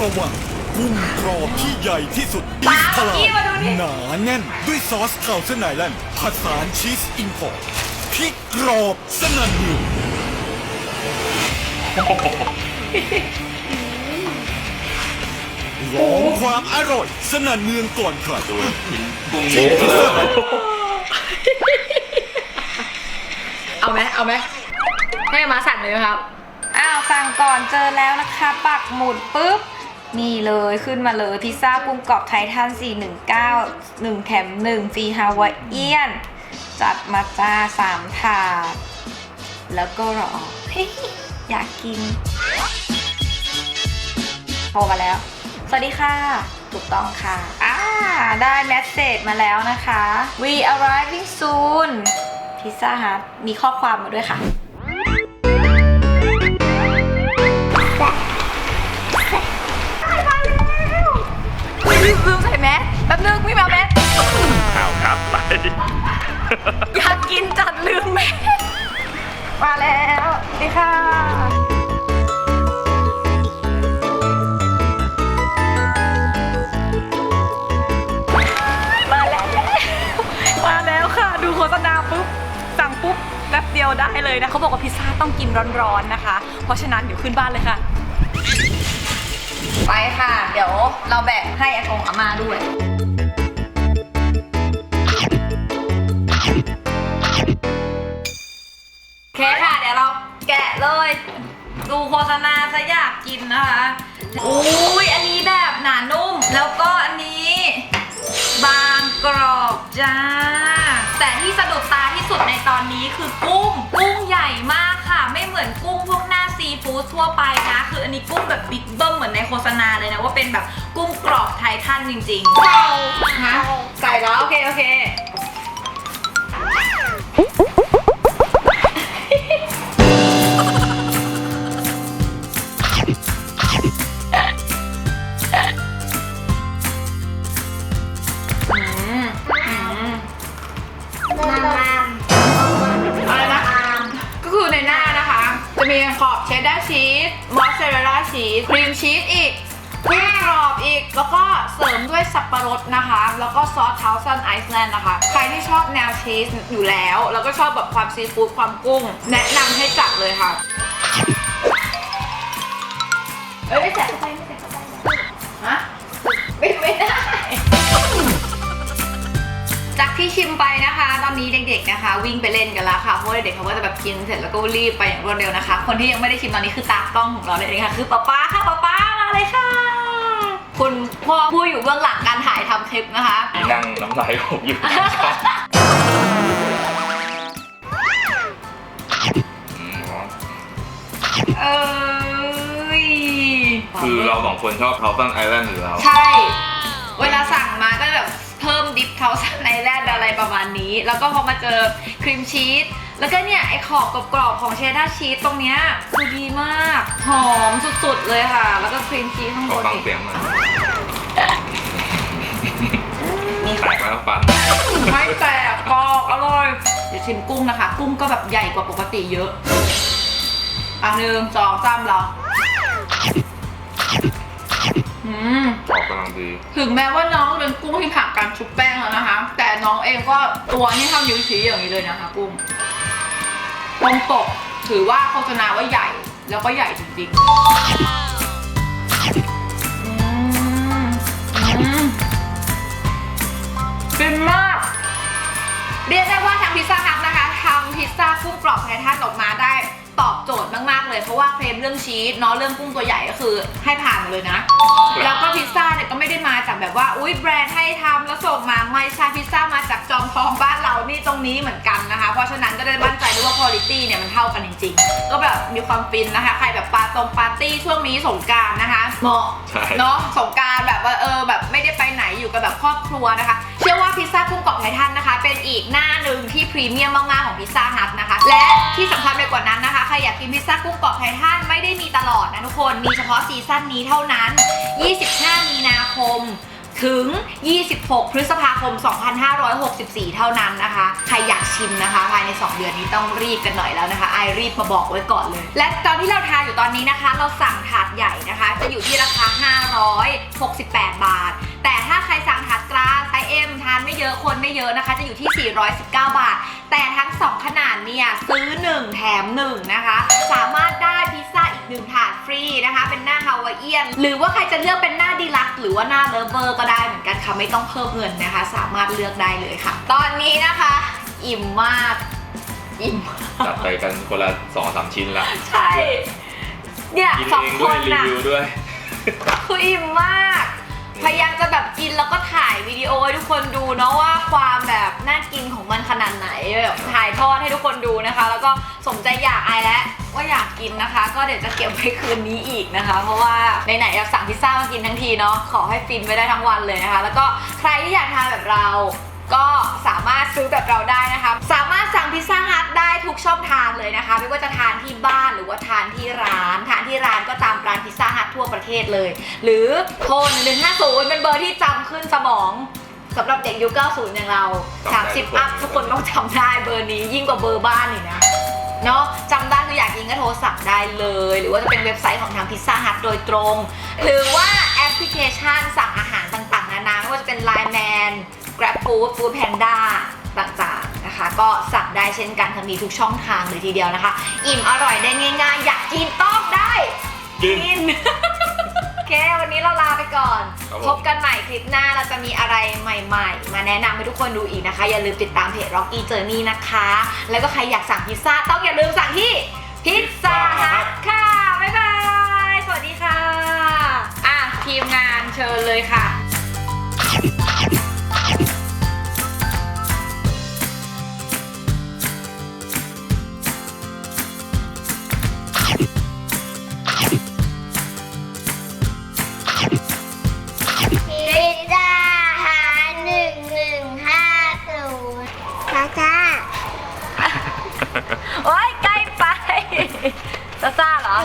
เพราะว่ากุ้งกรอบที่ใหญ่ที่สุดตามตลาเมื่อกี้มาดูนี่หนาแน่นด้วยซอสคาวเซนไนแลนด์ผสานชีสอินพอร์ตพริกกรอบสนั่นมือลองความอร่อยสนั่นเมืองก่อนใครดูกินกุ้งที่เยพิซอะซ่าฮัทเอาไหมเอาไหมให้มาสั่งเลยไหมครับ อ้าวสั่งก่อนเจอแล้วนะคะ ปักหมุดปุ๊บ นี่เลยขึ้นมาเลยพิซซ่ากุ้งกรอบไททัน419 1 แถม 1 ฟรีฮาวายเอียน จัดมาจ้า3ถาด แล้วก็รออยากกินโทรมาแล้ว สวัสดีค่ะ ถูกต้องค่ะ อ่า ได้แมสเซจมาแล้วนะคะ we arriving soon พิซซ่าฮัทมีข้อความมาด้วยค่ะ ได้เลยนะเขาบอกว่าพิซซ่าต้องกินร้อนๆนะคะ เพราะฉะนั้นเดี๋ยวขึ้นบ้านเลยค่ะ ไปค่ะ เดี๋ยวเราแบ่งให้อากงอาม่าด้วยโอเคค่ะ เดี๋ยวเราแกะเลย ดูโฆษณาซะอยากกินนะคะอุ้ยอันนี้แบบหนานุ่ม แล้วก็อันนี้ บางกรอบจ้า แต่ที่สะดุดตาที่ สุดในตอนนี้คือกุ้ง กุ้งใหญ่มากค่ะ ไม่เหมือนกุ้งพวกหน้าซีฟู้ดทั่วไปนะ คืออันนี้กุ้งแบบบิ๊กเบิ้มเหมือนในโฆษณาเลยนะ ว่าเป็นแบบกุ้งกรอบไททันจริงๆใส่ฮะใส่แล้ว โอเค โอเค มีขอบเชดดาร์ชีสมอสซาเรลล่าชีสครีมชีสอีกกุ้งกรอบอีก แล้วก็เสริมด้วยสับปะรดนะคะ แล้วก็ซอสเทาซันไอซ์แลนด์นะคะ ใครที่ชอบแนวชีสอยู่แล้ว แล้วก็ชอบแบบความซีฟู้ดความกุ้ง แนะนำให้จัดเลยค่ะ เอ้ยไม่แสบเข้าไปไม่แสบเข้าไปฮะไม่ไม่ได้ จากที่ชิมไปนะคะ ตอนนี้เด็กๆนะคะ วิ่งไปเล่นกันแล้วค่ะเพราะว่าเด็กๆเขาก็จะแบบกินเสร็จแล้วก็รีบไปอย่างรวดเร็วนะคะ คนที่ยังไม่ได้ชิมตอนนี้คือตากล้องของเราเลยเองค่ะคือป๊าป๊าค่ะป๊าป๊ามาเลยค่ะ คุณพ่อผู้อยู่เบื้องหลังการถ่ายทำคลิปนะคะที่นั่งน้ำลายผมอยู่ในช่องอืมอ๋อเอ้ยคือเราสองคนชอบเทาซันไอแลนด์หรือเราใช่ เวลาสั่งมาก็แบบ เพิ่มดิฟเทาสันในแรดอะไรประมาณนี้ แล้วก็พอมาเจอครีมชีสแล้วก็เนี่ยไอ้ขอบกรอบๆของเชดดาร์ชีสตรงเนี้ยคือดีมาก หอมสุดๆเลยค่ะ แล้วก็ครีมชีสข้างขบอนฟังอีกเสียงหน่อยแตกแล้วปันไม่แตกกรอบอร่อยเดี๋ยวชิมกุ้งนะคะ กุ้งก็แบบใหญ่กว่าปกติเยอะอะหนึ่งสองสามเหรออืมออกกำลัง ดี ถึงแม้ว่าน้องจะเป็นกุ้งที่ผ่านการชุบแป้งแล้วนะคะ แต่น้องเองก็ตัวนี่เท่านิ้วชี้อย่างนี้เลยนะคะ กุ้งตรงปกถือว่าโฆษณาว่าใหญ่แล้วก็ใหญ่จริงๆอืมอืมเป็นมาก เรียกได้ว่าทางพิซซ่าฮัทนะคะทำพิซซ่ากุ้งกรอบไททันออกมาได้ตอบ โจทย์มากๆเลย เพราะว่าเคลมเรื่องชีสเนาะเรื่องกุ้งตัวใหญ่ก็คือให้ผ่านหมดเลยนะ แล้วก็พิซซ่าเนี่ยก็ไม่ได้มาจากแบบว่าอุ้ยแบรนด์ให้ทำแล้วส่งมาไม่ใช่พิซซ่ามาจากจอมทองบ้านเรานี่ตรงนี้เหมือนกันนะคะ เพราะฉะนั้นก็ได้มั่นใจด้วยว่าคุณภาพเนี่ยมันเท่ากันจริงๆ ก็แบบมีความฟินนะคะ ใครแบบปาตรงปาร์ตี้ช่วงนี้สงกรารนะคะเหมาะใช่ เนาะสงกรารแบบว่าเออแบบไม่ได้ไปไหนอยู่กับแบบครอบครัวนะคะ เชื่อว่าพิซซ่ากุ้งกร อีกหน้าหนึ่งที่พรีเมียมมากๆของพิซซ่าฮัทนะคะ และที่สำคัญไปกว่านั้นนะคะใครอยากกินพิซซ่ากุ้งกรอบไททันไม่ได้มีตลอดนะทุกคน มีเฉพาะซีซั่นนี้เท่านั้น 25 มีนาคมถึง 26 พฤษภาคม 2564 เท่านั้นนะคะ ใครอยากชิมนะคะ ภายใน 2 เดือนนี้ต้องรีบกันหน่อยแล้วนะคะ ไอรีบมาบอกไว้ก่อนเลย และตอนที่เราทานอยู่ตอนนี้นะคะ เราสั่งถาดใหญ่นะคะ จะอยู่ที่ราคา 568 บาท แต่านไม่เยอะคนไม่เยอะนะคะ จะอยู่ที่ 419 บาท แต่ทั้ง 2 ขนาดเนี่ยซื้อ 1 แถม 1 นะคะ สามารถได้พิซซ่าอีก 1 ถาดฟรีนะคะ เป็นหน้าฮาวายเอียน หรือว่าใครจะเลือกเป็นหน้าดีลักซ์หรือว่าหน้าเลฟเวอร์ก็ได้เหมือนกันค่ะ ไม่ต้องเพิ่มเงินนะคะ สามารถเลือกได้เลยค่ะ ตอนนี้นะคะ อิ่มมากอิ่มมากจัดไปกันคนละสองสามชิ้นละใช่เนี่ยกินสองเองคด้วยนรีน่ะวิวด้วยคืออิ่มมาก พยายามจะแบบกินแล้วก็ถ่ายวิดีโอให้ทุก คนดูเนาะว่าความแบบน่ากินของมันขนาดไหนแบบถ่ายทอดให้ทุกคนดูนะคะ แล้วก็สมใจอยากไอแล้วว่าอยากกินนะคะ ก็เดี๋ยวจะเก็บไว้คืนนี้อีกนะคะ เพราะว่าไหนๆอยากสั่งพิซซ่ามากินทั้งทีเนาะขอให้ฟินไปได้ทั้งวันเลยนะคะ แล้วก็ใครที่อยากทานแบบเราก็สามารถซื้อแบบเราได้นะคะ สามารถสั่งพิซซ่าฮัทได้ทุกช่องทางเลยนะคะ ไม่ว่าจะทานที่บ้านหรือว่าทานที่ร้าน ทานที่ร้านก็ตามร้านพิซซ่าฮัททั่วประเทศเลย หรือโทร150เป็นเบอร์ที่จำขึ้นสมอง สำหรับเด็กยุค90 อย่างเรา จำได้ทุกคน30อัพทุกคนต้องจำได้เบอร์นี้ยิ่งกว่าเบอร์บ้านอีกนะ เนาะจำได้คืออยากกินก็โทรสั่งได้เลย หรือว่าจะเป็นเว็บไซต์ของทางพิซซ่าฮัทโดยตรง หรือว่าแอปพลิเคชันสั่งอาหารต่างๆ นานาไม่ว่าจะเป็น Line Man Grab Food Food Panda ต่างๆนะคะ ก็สั่งได้เช่นกันทั้งมีทุกช่องทางเลยทีเดียวนะคะ อิ่มอร่อยได้ง่ายๆ อยากกินต้องได้ กิน โอเค วันนี้เราลาไปก่อน ครับผม พบกันใหม่คลิปหน้าเราจะมีอะไรใหม่ๆ มาแนะนำให้ทุกคนดูอีกนะคะ อย่าลืมติดตามเพจ Rocky Journey นะคะ แล้วก็ใครอยากสั่งพิซซ่าต้องอย่าลืมสั่งที่พิซซ่าฮัทค่ะ บ๊ายบาย สวัสดีค่ะ อะ ทีมงานเชิญเลยค่ะ ซ่าซ่าเหรอ